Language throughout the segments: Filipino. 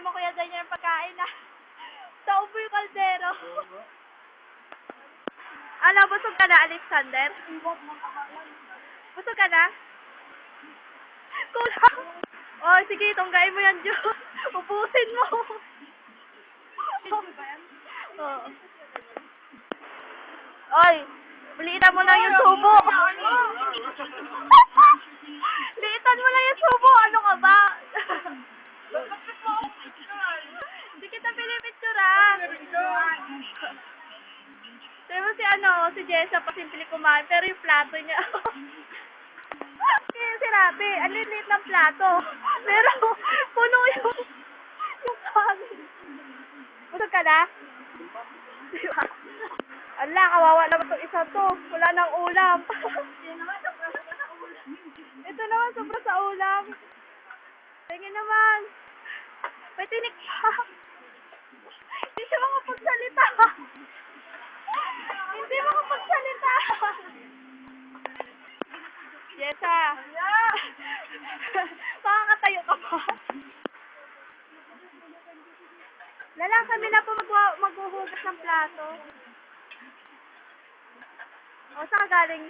mo kuya dyan yung pagkain na. Sa upo yung kaldero. Ano, busog ka na, Alexander? Busog ka na? Kulang. Oh, sige, tunggain mo yan, Jo. Upusin mo. Oo. Oy, liitan mo lang yung subo. liitan mo lang yung subo. Ano ka ba? Hindi kita pinipicturan. Sabi mo si ano, si Jessa pa simple kumain, pero yung plato niya. Kaya sinabi, ang liit ng plato. Pero, puno yung, yung kanin. Busog ka na? Di ba? Ala, kawawa naman itong isa to. Wala nang ulam. Ito naman, sobra sa ulam. Tingin naman. May tinik siya. Hindi siya makapagsalita. Hindi makapagsalita. Yesa. Makakatayo ka pa. Lalang kami na po mag maghuhugas ng plato. O, saan galing?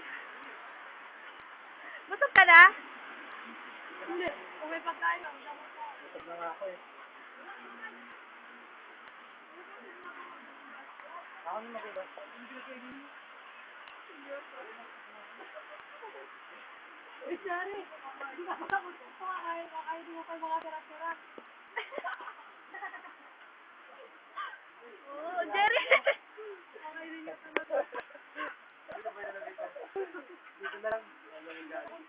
Busog ka na? Hindi. Kung may pagkain. Busog na nga ako eh. Ako na magulo. Uy, sorry. Kakain, kakain mo pa mga tira-tira. Oo, Jerry. Dito na lang. Wala nang galing.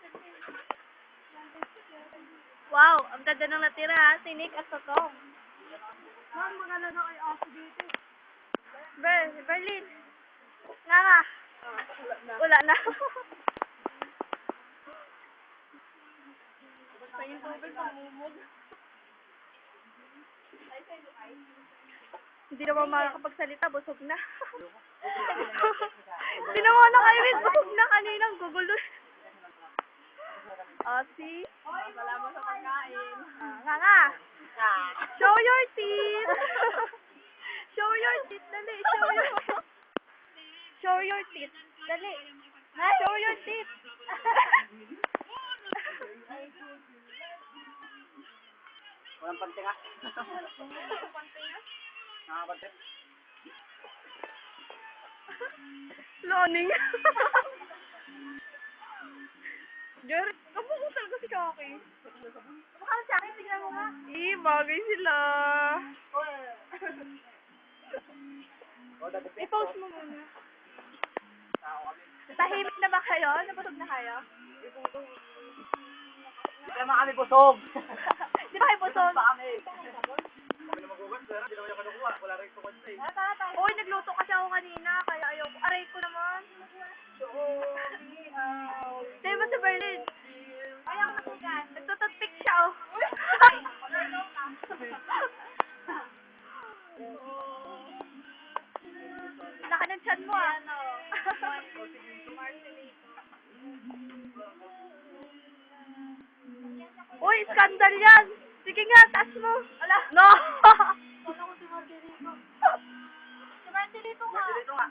Wow, ang ganda ng natira ha. Tinik at totong. Ma'am, maganda na kay Aso dito. Ber, Berlin. Nga nga. Wala na. Basta yung tubig pamumog. Hindi naman makakapagsalita, busog na. Hindi naman nakaiwit, busog na kaninang gugulo. Ah, see? Salamat sa pagkain. Nga nga. Show your teeth. show your teeth. Dali, show your Show your teeth. Dali. Show your teeth. Walang pantinga. Nakakapantin. Loning. Jerry, kamu ko talaga si Kaki. Mukha sa akin, tignan mo nga. Eh, bagay sila. O, Tahimik na ba kayo? Nabusog na kayo? Hindi naman kami busog. Di ba kayo busog? Pa kami. Eh. Uy, nagluto kasi ako kanina, kaya ayoko. Aray ko naman. Di ba sa Berlin? Ayaw na po yan. Nagtututpick siya, oh. bilisan mo ah. Ano? Uy, scandal yan! Sige nga, taas mo! Ala! No! Sana ko si Margarito. Si Margarito nga! Margarito nga!